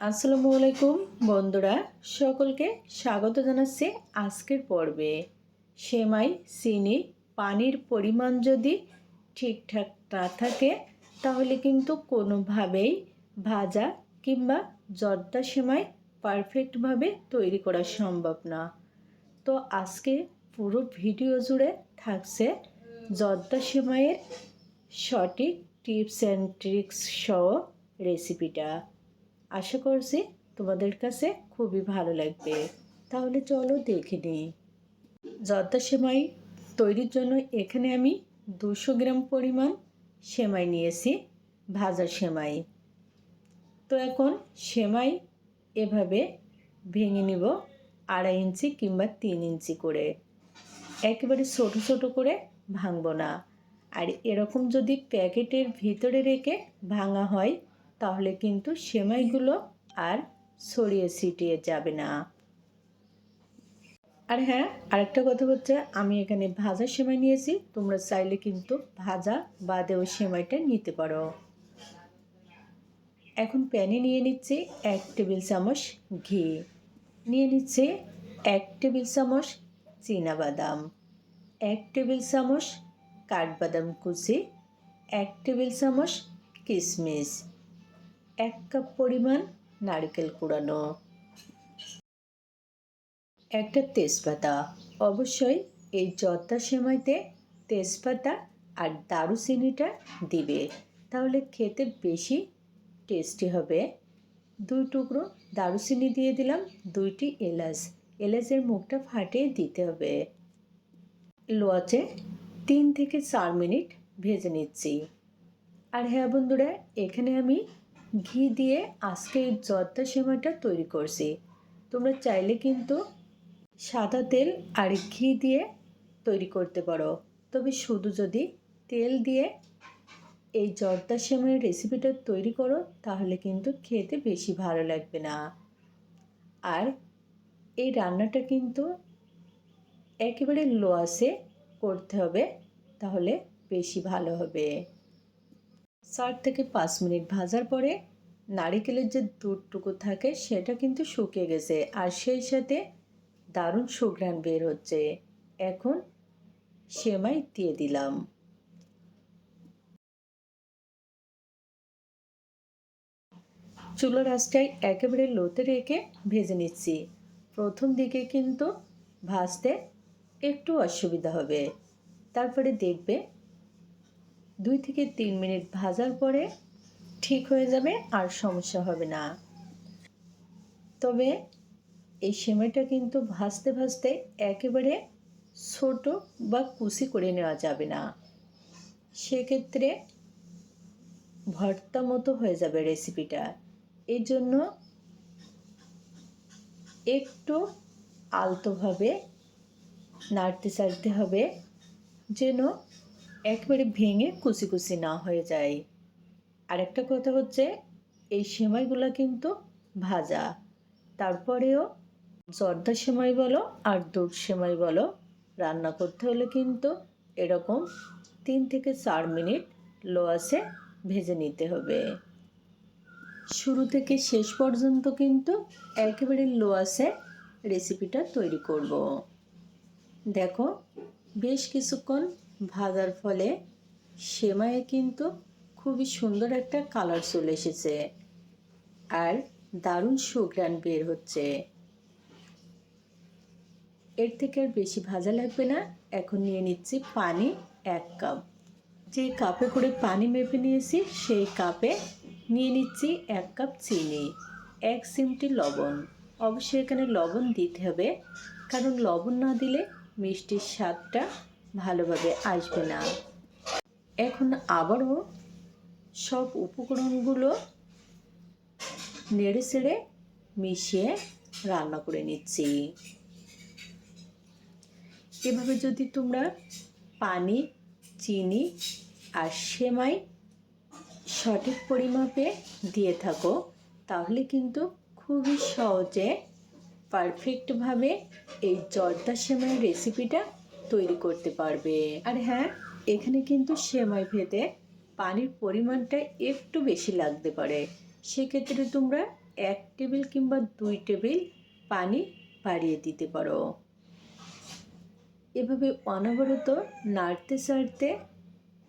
আসসালামু আলাইকুম, বন্ধুরা। সকলকে স্বাগত জানাচ্ছি আজকের পর্বে। সেমাই, চিনি, পানির পরিমাণ যদি ঠিকঠাক না থাকে, তাহলে কিন্তু কোনোভাবেই ভাজা কিংবা জর্দা সেমাই পারফেক্টভাবে তৈরি করা সম্ভব না। তো আজকে পুরো ভিডিও জুড়ে থাকছে জর্দা সেমাইয়ের সঠিক টিপস অ্যান্ড ট্রিক্স সহ রেসিপিটা। আশা করছি তোমাদের কাছে খুবই ভালো লাগবে। তাহলে চলো দেখে নিই। জর্দা সেমাই তৈরির জন্য এখানে আমি দুশো গ্রাম পরিমাণ সেমাই নিয়েছি, ভাজা সেমাই। তো এখন সেমাই এভাবে ভেঙে নিব আড়াই ইঞ্চি কিংবা তিন ইঞ্চি করে। একেবারে ছোট ছোট করে ভাঙবো না। আর এরকম যদি প্যাকেটের ভিতরে রেখে ভাঙা হয় তাহলে কিন্তু সেমাইগুলো আর ছড়িয়ে ছিটিয়ে যাবে না। আর হ্যাঁ আরেকটা কথা হচ্ছে, আমি এখানে ভাজা সেমাই নিয়েছি, তোমরা চাইলে কিন্তু ভাজা বাদেও সেমাইটা নিতে পারো। এখন প্যানে নিয়ে নিচ্ছি এক টেবিল চামচ ঘি। নিয়ে নিচ্ছে এক টেবিল চামচ বাদাম এক টেবিল চামচ কাঠবাদাম কুচি, এক টেবিল চামচ কিশমিশ এক কাপ পরিমাণ নারকেল কুড়ানো। একটা তেজপাতা। অবশ্যই এই জর্দা সেমাইতে তেজপাতা আর দারুচিনিটা দিবে, তাহলে খেতে বেশি টেস্টি হবে। দুই টুকরো দারুচিনি দিয়ে দিলাম, দুইটি এলাচ। এলাচের মুখটা ফাটিয়ে দিতে হবে। লোয়াচে তিন থেকে চার মিনিট ভেজে নিচ্ছি। আর হ্যাঁ বন্ধুরা, এখানে আমি ঘি দিয়ে আজকে এই জর্দা সেমাইটা তৈরি করছি। তোমরা চাইলে কিন্তু সাদা তেল আর ঘি দিয়ে তৈরি করতে পারো। তবে শুধু যদি তেল দিয়ে এই জর্দা সেমাইয়ের রেসিপিটা তৈরি করো, তাহলে কিন্তু খেতে বেশি ভালো লাগবে না। আর এই রান্নাটা কিন্তু একেবারে লো আসে করতে হবে, তাহলে বেশি ভালো হবে। চার থেকে পাঁচ মিনিট ভাজার পরে নারিকেলের যে দুধটুকু থাকে সেটা কিন্তু শুকিয়ে গেছে আর সেই সাথে দারুণ সুঘ্রাণ বের হচ্ছে। এখন সেমাই দিয়ে দিলাম। চুলোর আঁচটাই একেবারে লোতে রেখে ভেজে নিচ্ছি। প্রথম দিকে কিন্তু ভাজতে একটু অসুবিধা হবে। তারপরে দেখবে দুই থেকে তিন মিনিট ভাজার পরে ঠিক হয়ে যাবে আর সমস্যা হবে না। তবে এই সেমাইটা কিন্তু ভাজতে ভাজতে একেবারে ছোট বা কুচি করে নেওয়া যাবে না। সেক্ষেত্রে ভর্তা মতো হয়ে যাবে রেসিপিটা। এই জন্য একটু আলতোভাবে নাড়তে চাড়তে হবে যেন একবারে ভেঙে কুচি কুচি না হয়ে যায়। আরেকটা কথা হচ্ছে, এই সেমাইগুলো কিন্তু ভাজা। তারপরেও জর্দা সেমাই বলো আর দুধ সেমাই বলো, রান্না করতে হলে কিন্তু এরকম তিন থেকে চার মিনিট লো আসে ভেজে নিতে হবে। শুরু থেকে শেষ পর্যন্ত কিন্তু একেবারে লো আসে রেসিপিটা তৈরি করব। দেখো, বেশ কিছুক্ষণ ভাজার ফলে সেমাইয়ে কিন্তু খুবই সুন্দর একটা কালার চলে এসেছে। আর দারুণ সুগ্রান বের হচ্ছে। এর থেকে আর বেশি ভাজা লাগবে না। এখন নিয়ে নিচ্ছি পানি এক কাপ যে কাপে করে পানি মেপে নিয়েছি, সেই কাপে নিয়ে নিচ্ছি এক কাপ চিনি, এক সিমটি লবণ। অবশ্যই এখানে লবণ দিতে হবে। কারণ লবণ না দিলে মিষ্টির স্বাদটা ভালোভাবে আসবে না। এখন আবারও সব উপকরণগুলো নেড়ে চেড়ে মিশিয়ে রান্না করে নিচ্ছি। এভাবে যদি তোমরা পানি, চিনি আর সেমাই সঠিক পরিমাপে দিয়ে থাকো, তাহলে কিন্তু খুবই সহজে পারফেক্টভাবে এই জর্দা সেমাইয়ের রেসিপিটা তৈরি করতে পারবে। আর হ্যাঁ এখানে কিন্তু সেমাই ভেদে পানির পরিমাণটা একটু বেশি লাগতে পারে। সেক্ষেত্রে তোমরা এক টেবিল কিংবা দুই টেবিল পানি বাড়িয়ে দিতে পারো। এভাবে অনবরত নাড়তে চাড়তে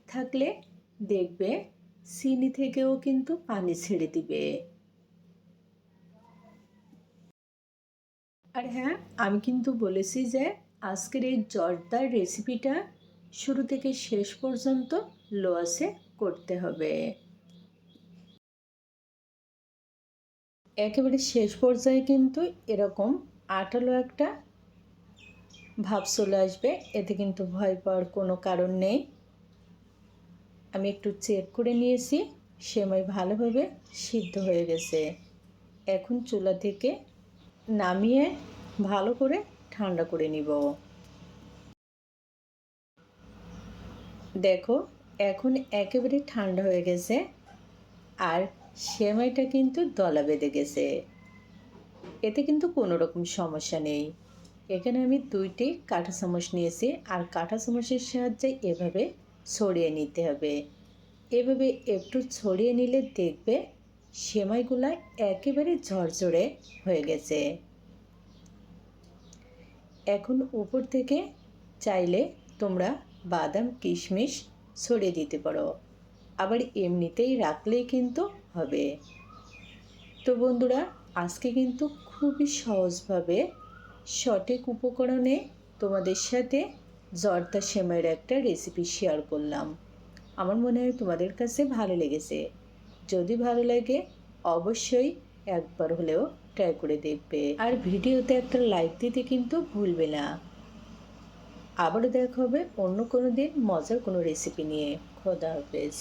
থাকলে দেখবে চিনি থেকেও কিন্তু পানি ছেড়ে দিবে। আর হ্যাঁ আমি কিন্তু বলেছি যে আজকের এই জর্দার রেসিপিটা শুরু থেকে শেষ পর্যন্ত লোয়াসে করতে হবে। একেবারে শেষ পর্যায়ে কিন্তু এরকম আটালো একটা ভাব চলে আসবে, এতে কিন্তু ভয় পাওয়ার কোনো কারণ নেই। আমি একটু চেক করে নিয়েছি, সেমাই ভালোভাবে সিদ্ধ হয়ে গেছে। এখন চুলা থেকে নামিয়ে ভালো করে ঠান্ডা করে নিব। দেখো, এখন একেবারে ঠান্ডা হয়ে গেছে। আর সেমাইটা কিন্তু দলা বেঁধে গেছে। এতে কিন্তু কোনো রকম সমস্যা নেই। এখানে আমি দুইটি কাঁটা চামচ নিয়েছি। আর কাঁটা চামচের সাহায্যে এভাবে ছড়িয়ে নিতে হবে। এভাবে একটু ছড়িয়ে নিলে দেখবে সেমাইগুলা একেবারে ঝরঝরে হয়ে গেছে। এখন উপর থেকে চাইলে তোমরা বাদাম, কিশমিশ ছড়িয়ে দিতে পারো। আবার এমনিতেই রাখলেই কিন্তু হবে। তো বন্ধুরা, আজকে কিন্তু খুবই সহজভাবে সঠিক উপকরণে তোমাদের সাথে জর্দা সেমাইয়ের একটা রেসিপি শেয়ার করলাম। আমার মনে হয় তোমাদের কাছে ভালো লেগেছে। যদি ভালো লাগে, অবশ্যই একবার হলেও ট্রাই করে দেখবে। আর ভিডিওতে একটা লাইক দিতে কিন্তু ভুলবে না। আবারও দেখা হবে অন্য কোনো দিন মজার কোনো রেসিপি নিয়ে। খোদা হাফেজ।